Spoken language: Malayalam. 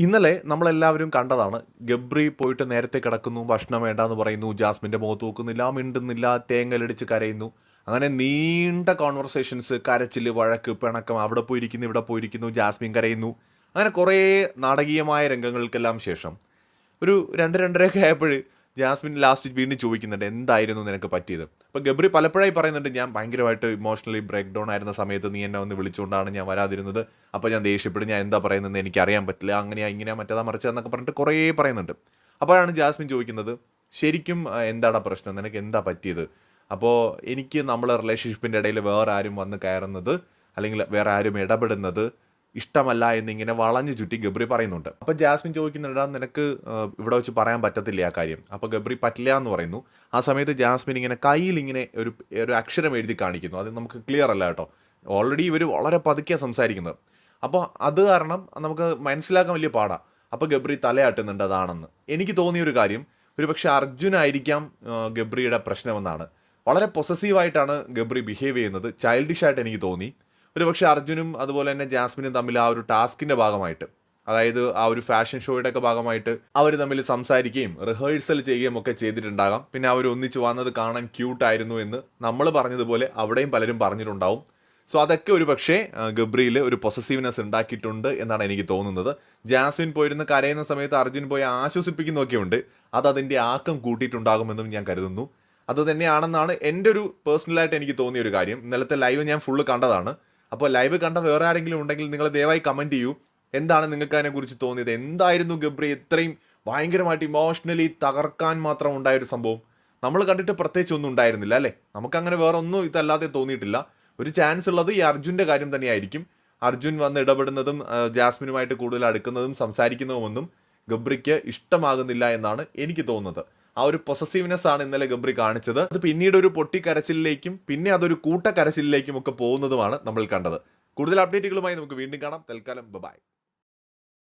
ഇന്നലെ നമ്മളെല്ലാവരും കണ്ടതാണ്. ഗബ്രി പോയിട്ട് നേരത്തെ കിടക്കുന്നു ഭക്ഷണം വേണ്ടാന്ന് പറയുന്നു ജാസ്മിന്റെ മുഖത്ത് നോക്കുന്നില്ല മിണ്ടുന്നില്ല തേങ്ങലടിച്ച് കരയുന്നു. അങ്ങനെ നീണ്ട കോൺവെർസേഷൻസ് കരച്ചിൽ വഴക്ക് പിണക്കം അവിടെ പോയിരിക്കുന്നു ഇവിടെ പോയിരിക്കുന്നു ജാസ്മിൻ കരയുന്നു. അങ്ങനെ കുറേ നാടകീയമായ രംഗങ്ങൾക്കെല്ലാം ശേഷം. ഒരു രണ്ട് രണ്ടരയൊക്കെ ആയപ്പോൾ ജാസ്മിൻ ലാസ്റ്റ് വീണ്ടും ചോദിക്കുന്നുണ്ട് എന്തായിരുന്നു നിനക്ക് പറ്റിയത്? അപ്പോൾ ഗബ്രി പലപ്പോഴായി പറയുന്നുണ്ട് ഞാൻ ഭയങ്കരമായിട്ട് ഇമോഷണലി ബ്രേക്ക് ഡൗൺ ആയിരുന്ന സമയത്ത് നീ എന്നെ ഒന്ന് വിളിച്ചുകൊണ്ടാണ് ഞാൻ വരാതിരുന്നത്. അപ്പോൾ ഞാൻ ദേഷ്യപ്പെടും ഞാൻ എന്താ പറയുന്നതെന്ന് എനിക്ക് അറിയാൻ പറ്റില്ല. അങ്ങനെയാ ഇങ്ങനെയാ മറ്റേതാ മറിച്ചതെന്നൊക്കെ പറഞ്ഞിട്ട് കുറേ പറയുന്നുണ്ട്. അപ്പോഴാണ് ജാസ്മിൻ ചോദിക്കുന്നത് ശരിക്കും എന്താടാ പ്രശ്നം? നിനക്ക് എന്താ പറ്റിയത്? അപ്പോൾ എനിക്ക് നമ്മളെ റിലേഷൻഷിപ്പിന്റെ ഇടയിൽ വേറെ ആരും വന്ന് കയറുന്നത് അല്ലെങ്കിൽ വേറെ ആരും ഇടപെടുന്നത് ഇഷ്ടമല്ല എന്നിങ്ങനെ വളഞ്ഞു ചുറ്റി ഗബ്രി പറയുന്നുണ്ട്. അപ്പൊ ജാസ്മിൻ ചോദിക്കുന്നുണ്ടാ നിനക്ക് ഇവിടെ വെച്ച് പറയാൻ പറ്റത്തില്ല ആ കാര്യം? അപ്പൊ ഗബ്രി പറ്റില്ല എന്ന് പറയുന്നു. ആ സമയത്ത് ജാസ്മിൻ ഇങ്ങനെ കയ്യിൽ ഇങ്ങനെ ഒരു ഒരു അക്ഷരം എഴുതി കാണിക്കുന്നു. അത് നമുക്ക് ക്ലിയർ അല്ല കേട്ടോ. ഓൾറെഡി ഇവർ വളരെ പതുക്കെയാണ് സംസാരിക്കുന്നത്. അപ്പോൾ അത് കാരണം നമുക്ക് മനസ്സിലാക്കാൻ വലിയ പാടാ. അപ്പോൾ ഗബ്രി തലയാട്ടുന്നുണ്ട് അതാണെന്ന്. എനിക്ക് തോന്നിയ ഒരു കാര്യം ഒരു പക്ഷേ അർജുനായിരിക്കാം ഗബ്രിയുടെ പ്രശ്നമെന്നാണ്. വളരെ പൊസസീവായിട്ടാണ് ഗബ്രി ബിഹേവ് ചെയ്യുന്നത്. ചൈൽഡിഷ് ആയിട്ട് എനിക്ക് തോന്നി. ഒരു പക്ഷേ അർജുനും അതുപോലെ തന്നെ ജാസ്മിനും തമ്മിൽ ആ ഒരു ടാസ്കിന്റെ ഭാഗമായിട്ട് അതായത് ആ ഒരു ഫാഷൻ ഷോയുടെ ഒക്കെ ഭാഗമായിട്ട് അവർ തമ്മിൽ സംസാരിക്കുകയും റിഹേഴ്സൽ ചെയ്യുകയും ഒക്കെ ചെയ്തിട്ടുണ്ടാകാം. പിന്നെ അവർ ഒന്നിച്ച് വന്നത് കാണാൻ ക്യൂട്ടായിരുന്നു എന്ന് നമ്മൾ പറഞ്ഞതുപോലെ അവിടെയും പലരും പറഞ്ഞിട്ടുണ്ടാവും. സോ അതൊക്കെ ഒരു പക്ഷേ ഗബ്രിയിൽ ഒരു പൊസസീവ്നെസ് ഉണ്ടാക്കിയിട്ടുണ്ട് എന്നാണ് എനിക്ക് തോന്നുന്നത്. ജാസ്മിൻ പോയിരുന്ന് കരയുന്ന സമയത്ത് അർജുൻ പോയി ആശ്വസിപ്പിക്കുന്നൊക്കെ ഉണ്ട്. അത് അതിന്റെ ആക്കം കൂട്ടിയിട്ടുണ്ടാകുമെന്നും ഞാൻ കരുതുന്നു. അത് തന്നെയാണെന്നാണ് എന്റെ ഒരു പേഴ്സണലായിട്ട് എനിക്ക് തോന്നിയ ഒരു കാര്യം. ഇന്നലത്തെ ലൈവ് ഞാൻ ഫുള്ള് കണ്ടതാണ്. അപ്പോൾ ലൈവ് കണ്ട വേറെ ആരെങ്കിലും ഉണ്ടെങ്കിൽ നിങ്ങൾ ദയവായി കമന്റ് ചെയ്യൂ. എന്താണ് നിങ്ങൾക്ക് അതിനെക്കുറിച്ച് തോന്നിയത്? എന്തായിരുന്നു ഗബ്രി ഇത്രയും ഭയങ്കരമായിട്ട് ഇമോഷണലി തകർക്കാൻ മാത്രം ഉണ്ടായൊരു സംഭവം? നമ്മൾ കണ്ടിട്ട് പ്രത്യേകിച്ച് ഒന്നും ഉണ്ടായിരുന്നില്ല അല്ലേ? നമുക്കങ്ങനെ വേറെ ഒന്നും ഇതല്ലാതെ തോന്നിയിട്ടില്ല. ഒരു ചാൻസ് ഉള്ളത് ഈ അർജുന്റെ കാര്യം തന്നെയായിരിക്കും. അർജുൻ വന്ന് ഇടപെടുന്നതും ജാസ്മിനുമായിട്ട് കൂടുതൽ അടുക്കുന്നതും സംസാരിക്കുന്നതുമൊന്നും ഗബ്രിക്ക് ഇഷ്ടമാകുന്നില്ല എന്നാണ് എനിക്ക് തോന്നുന്നത്. ആ ഒരു പൊസസീവ്നെസ് ആണ് ഇന്നലെ ഗബ്രി കാണിച്ചത്. അത് പിന്നീട് ഒരു പൊട്ടിക്കരച്ചിലേക്കും പിന്നെ അതൊരു കൂട്ടക്കരച്ചിലേക്കും ഒക്കെ പോകുന്നതുമാണ് നമ്മൾ കണ്ടത്. കൂടുതൽ അപ്ഡേറ്റുകളുമായി നമുക്ക് വീണ്ടും കാണാം. തൽക്കാലം ബൈ